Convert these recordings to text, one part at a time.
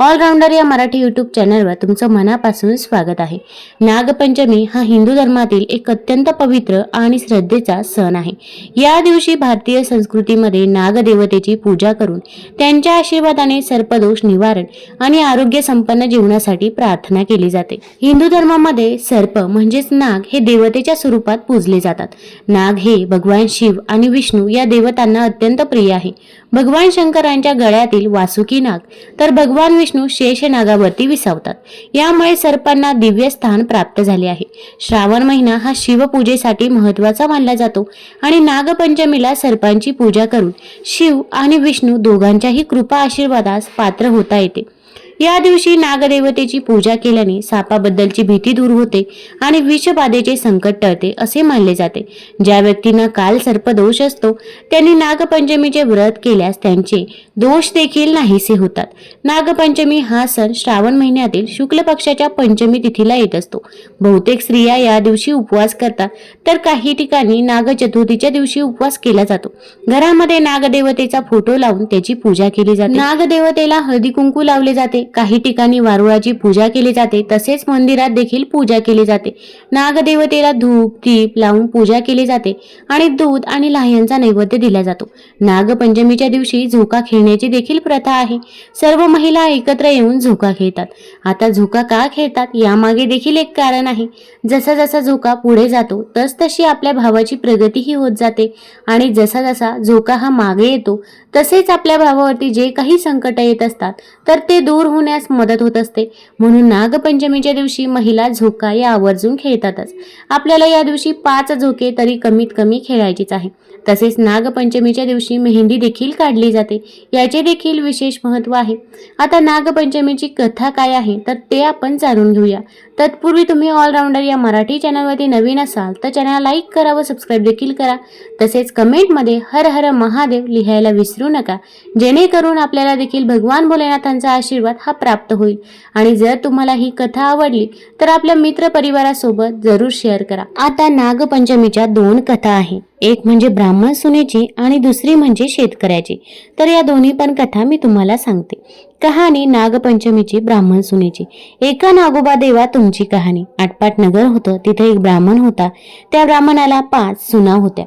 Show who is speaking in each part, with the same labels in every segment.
Speaker 1: All-rounder या Marathi YouTube चॅनलवर तुमचं मनापासून स्वागत आहे. नागपंचमी हा हिंदू धर्मातील एक अत्यंत पवित्र आणि श्रद्धेचा सण आहे. या दिवशी भारतीय संस्कृतीमध्ये नागदेवतेची पूजा करून त्यांच्या आशीर्वादाने सर्पदोष निवारण आणि आरोग्य संपन्न जीवनासाठी प्रार्थना केली जाते. हिंदू धर्मामध्ये सर्प म्हणजेच नाग हे देवतेच्या स्वरूपात पूजले जातात. नाग हे भगवान शिव आणि विष्णू या देवतांना अत्यंत प्रिय आहे. भगवान शंकरांच्या गळ्यातील वासुकी नाग तर भगवान विष्णू शेष नागावरती विसावतात. यामुळे सर्पांना दिव्य स्थान प्राप्त झाले आहे. श्रावण महिना हा शिवपूजेसाठी महत्त्वाचा मानला जातो आणि नागपंचमीला सर्पांची पूजा करून शिव आणि विष्णू दोघांच्याही कृपा आशीर्वादास पात्र होता येते. या दिवशी नागदेवतेची पूजा केल्याने सापाबद्दलची भीती दूर होते आणि विषबाधेचे संकट टळते असे मानले जाते. ज्या व्यक्तींना काल सर्पदोष असतो त्यांनी नागपंचमीचे व्रत केल्यास त्यांचे दोष देखील नाहीसे होतात. नागपंचमी हा सण श्रावण महिन्यातील शुक्ल पक्षाच्या पंचमी तिथीला येत असतो. बहुतेक स्त्रिया या दिवशी उपवास करतात तर काही ठिकाणी नागचतुर्थीच्या दिवशी उपवास केला जातो. घरामध्ये नागदेवतेचा फोटो लावून त्याची पूजा केली जाते. नागदेवतेला हळदी कुंकू लावले जाते. काही ठिकाणी वारुळाची पूजा केली जाते तसेच मंदिरात देखील पूजा केली जाते. नागदेवतेला धूप दीप लावून पूजा केली जाते आणि दूध आणि लाह्यांचा नैवेद्य दिला जातो. नागपंचमीच्या दिवशी झोका खेळण्याची देखील प्रथा आहे. सर्व महिला एकत्र येऊन झोका खेळतात. आता झोका का खेळतात यामागे देखील एक कारण आहे. जसा जसा झोका पुढे जातो तस तशी आपल्या भावाची प्रगतीही होत जाते. आणि जसा जसा झोका हा मागे येतो तसेच आपल्या भावावरती जे काही संकट येत असतात तर ते दूर होण्यास मदत होत असते. म्हणून नागपंचमीच्या दिवशी महिला झोका या आवर्जून खेळतातच. आपल्याला या दिवशी पाच झोके तरी कमीत कमी खेळायचीच आहे. तसेच नागपंचमीच्या दिवशी मेहंदी देखील काढली जाते. याचे देखील विशेष महत्त्व आहे. आता नागपंचमीची कथा काय आहे तर ते आपण जाणून घेऊया. तत्पूर्वी तुम्ही ऑलराऊंडर या मराठी चॅनलवरती नवीन असाल तर चॅनल लाईक करा व सबस्क्राईब देखील करा. तसेच कमेंटमध्ये हर हर महादेव लिहायला विसरू नका. जेणेकरून आपल्याला देखील भगवान भोलेनाथांचा आशीर्वाद हा प्राप्त होईल. आणि जर तुम्हाला ही कथा आवडली तर आपल्या मित्र परिवारासोबत जरूर शेअर करा. आता नागपंचमीच्या दोन कथा आहे. एक म्हणजे ब्राह्मण सुनेची आणि दुसरी म्हणजे शेतकऱ्याची. तर या दोन्ही पण कथा मी तुम्हाला सांगते. कहाणी नागपंचमीची ब्राह्मण सुनेची. एका नागोबा देवा तुमची कहाणी. आटपाट नगर होतं तिथे एक ब्राह्मण होता. त्या ब्राह्मणाला पाच सुना होत्या.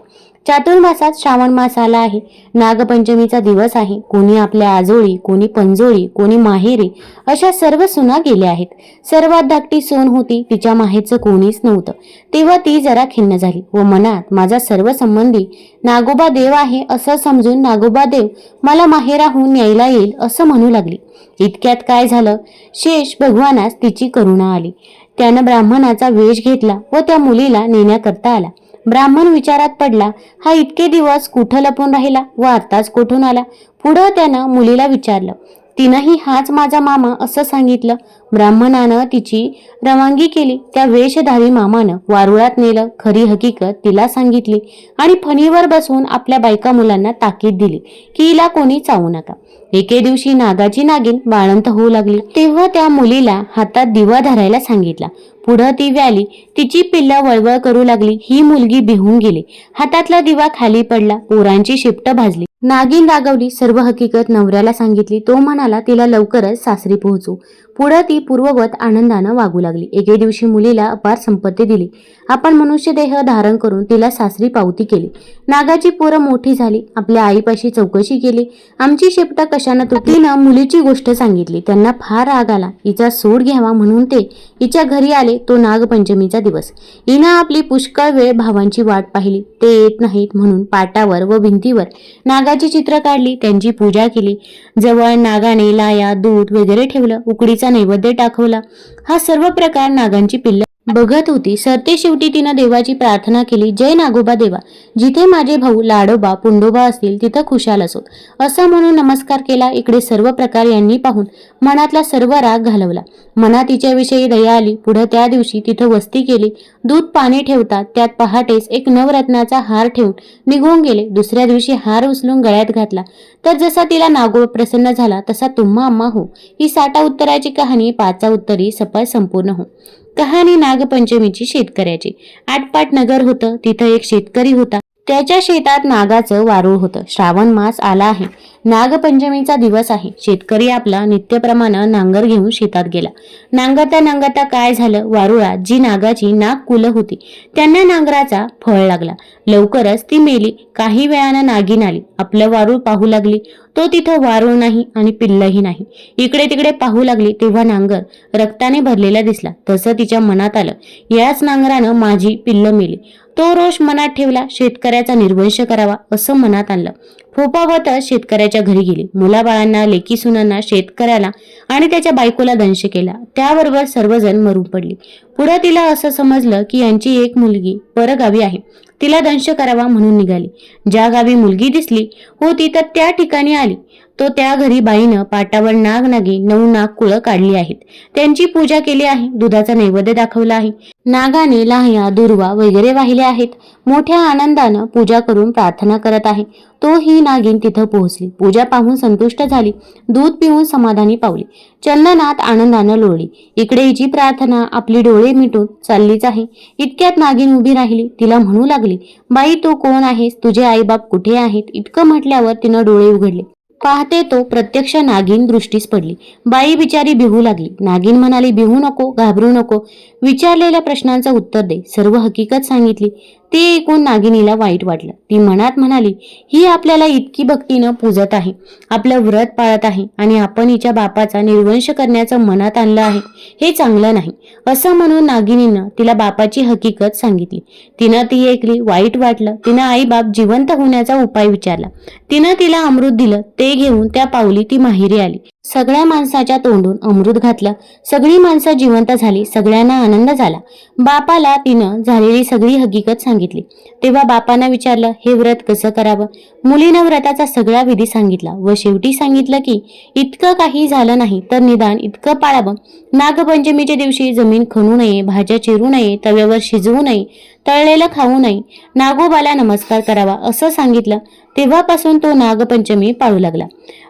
Speaker 1: चातुर्मासात श्रावण मास आला आहे. नागपंचमीचा दिवस आहे. कोणी आपल्या आजोळी कोणी पंजोळी कोणी माहेरी अशा सर्व सुना गेल्या आहेत. सर्वात धाकटी सोन होती. तिच्या माहेरचं कोणीच नव्हतं. तेव्हा ती जरा खिन्न झाली. व मनात माझा सर्व संबंधी नागोबा देव आहे असं समजून नागोबा देव मला माहेराहून न्यायला येईल असं म्हणू लागली. इतक्यात काय झालं? शेष भगवानास तिची करुणा आली. त्यानं ब्राह्मणाचा वेश घेतला व त्या मुलीला नेण्याकरता आला. ब्राह्मण विचारात पडला हा इतके दिवस कुठं लपून राहिला व आताच कुठून आला? पुढं त्यानं मुलीला विचारलं तिनंही हाच माझा मामा असं सांगितलं. ब्राह्मणानं तिची रवानगी केली त्या वेशधारी मामानं वारुळात नेलं खरी हकीकत तिला सांगितली आणि फणीवर बसवून आपल्या बायका मुलांना ताकीद दिली की हिला कोणी चावू नका. एके दिवशी नागाची नागिन बाळंत होऊ लागली. तेव्हा त्या मुलीला हातात दिवा धरायला सांगितला. पुढं ती व्याली तिची पिल्लं वळवळ करू लागली ही मुलगी भिहून गेली. हातातला दिवा खाली पडला पोरांची शिपट भाजली. नागिन रागवली सर्व हकीकत नवऱ्याला सांगितली. तो म्हणाला तिला लवकरच सासरी पोहोचू. पुढं ती पूर्ववत आनंदानं वागू लागली. एके दिवशी मुलीला अपार संपत्ती दिली. आपण मनुष्य देह धारण करून तिला सासरी पावती केली. नागाची पोरं मोठी झाली. आपल्या आईपाशी चौकशी केली. आमची शेपटा कशानं तुटली? मुलीची गोष्ट सांगितली. त्यांना फार राग आला. हिचा सोड घ्यावा म्हणून ते. हिच्या घरी आले. तो नागपंचमीचा दिवस. हिनं आपली पुष्कळ वेळ भावांची वाट पाहिली. ते येत नाहीत म्हणून पाटावर व भिंतीवर. नाग नागाची चित्र काढली त्यांची पूजा केली. जवळ नागाने लाया दूध वगैरे ठेवलं उकडीचा नैवेद्य टाकवला. हा सर्व प्रकार नागांची पिल्ल बघत होती. सरते शेवटी तिनं देवाची प्रार्थना केली जय नागोबा देवा जिथे माझे भाऊ लाडोबा पुंडोबा असतील तिथं खुशाल असोत असं म्हणून नमस्कार केला. इकडे सर्व प्रकार यांनी पाहून मनातला सर्व राग घालवला. मनात तिच्याविषयी दया आली. पुढे त्या दिवशी तिथं वस्ती केली. दूध पाणी ठेवतात. त्यात पहाटेस एक नवरत्नाचा हार ठेवून निघून गेले. दुसऱ्या दिवशी हार उचलून गळ्यात घातला. तर जसा तिला नागोबा प्रसन्न झाला तसा तुम्हा अम्मा हो. ही साठा उत्तराची कहाणी पाचा उत्तरी सफळ संपूर्ण हो. कहाणी नागपंचमीची शेतकऱ्याची. आटपाट नगर होतं तिथं एक शेतकरी होता. त्याच्या शेतात नागाचं वारूळ होतं. श्रावण मास आला आहे. नागपंचमीचा दिवस आहे. शेतकरी आपला नित्यप्रमाणे नांगर घेऊन शेतात गेला. नांगरता नांगरता काय झालं? वारुळात जी नागाची नाग कुलं होती त्यांना नांगराचा फळ लागला. लवकरच ती मेली. काही वेळानं नागिन आली. आपलं वारूळ पाहू लागली. तो तिथं वारूळ नाही आणि पिल्लही नाही. इकडे तिकडे पाहू लागली तेव्हा नांगर रक्ताने भरलेला दिसला. तसं तिच्या मनात आलं. याच नांगरानं माझी पिल्ल मेली. तो रोष मनात ठेवला शेतकऱ्याचा निर्वंश करावा असं मनात आणलं. फोपावतच शेतकऱ्याच्या घरी गेली. मुलाबाळांना लेकी सुनांना शेतकऱ्याला आणि त्याच्या बायकोला दंश केला. त्याबरोबर सर्वजण मरून पडली. पुढे तिला असं समजलं की यांची एक मुलगी परगावी आहे. तिला दंश करावा म्हणून निघाली. ज्या गावी मुलगी दिसली होती तर त्या ठिकाणी आली. तो त्या घरी बाईनं पाटावर नाग नागी नऊ नाग कुळं काढली आहेत. त्यांची पूजा केली आहे. दुधाचा नैवेद्य दाखवला आहे. नागाने लाह्या दुर्वा वगैरे वाहिले आहेत. मोठ्या आनंदानं पूजा करून प्रार्थना करत आहे. तो ही नागिन तिथं पोहोचली. पूजा पाहून संतुष्ट झाली. दूध पिऊन समाधानी पावली. चंदनात आनंदानं लोळली. इकडे हिची प्रार्थना आपली डोळे मिटून चाललीच आहे. इतक्यात नागिन उभी राहिली. तिला म्हणू लागली बाई तू कोण आहेस? तुझे आईबाप कुठे आहेत? इतकं म्हटल्यावर तिनं डोळे उघडले. पाहते तो प्रत्यक्ष नागिन दृष्टीस पडली. बाई बिचारी बिहू लागली. नागिन म्हणाली बिहू नको घाबरू नको. विचारलेल्या प्रश्नांचं उत्तर दे. सर्व हकीकत सांगितली. ते ऐकून नागिनीला वाईट वाटलं. ती मनात म्हणाली ही आपल्याला इतकी भक्तीनं पूजत आहे. आपलं व्रत पाळत आहे आणि आपण हिच्या बापाचा निर्वंश करण्याचं मनात आणलं आहे. हे चांगलं नाही. असं म्हणून नागिनीनं तिला बापाची हकीकत सांगितली. तिनं ती ऐकली वाईट वाटलं. तिनं आई बाप जिवंत होण्याचा उपाय विचारला. तिनं तिला अमृत दिलं ते घेऊन त्या पावली ती माहेरी आली. सगळ्या माणसाच्या तोंडून अमृत घातलं. सगळी माणसं जिवंत झाली. सगळ्यांना आनंद झाला. बापाला तिनं झालेली सगळी हकीकत सांगितली. तेव्हा बापानं विचारलं हे व्रत कसं करावं? मुलीनं व्रताचा सगळा विधी सांगितला व शेवटी सांगितलं की इतकं काही झालं नाही तर निदान इतकं पाळावं. नागपंचमीच्या दिवशी जमीन खणू नये भाज्या चिरू नये तव्यावर शिजवू नये. तळलेलं खाऊ नये. नागोबाला नमस्कार करावा असं सांगितलं. तेव्हापासून तो नागपंचमी पाळू लागला.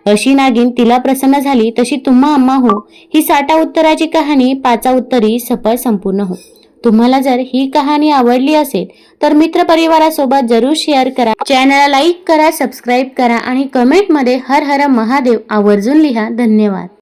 Speaker 1: अशी नागिन तिला प्रसन्न झाली तशी तुम्हा अम्मा हो. ही साठा उत्तराची कहाणी पाचा उत्तरी सफळ संपूर्ण हो. तुम्हाला जर ही कहाणी आवडली असेल तर मित्र परिवारासोबत जरूर शेअर करा. चॅनलला लाईक करा सबस्क्राईब करा आणि कमेंटमध्ये हर हर महादेव आवर्जून लिहा. धन्यवाद.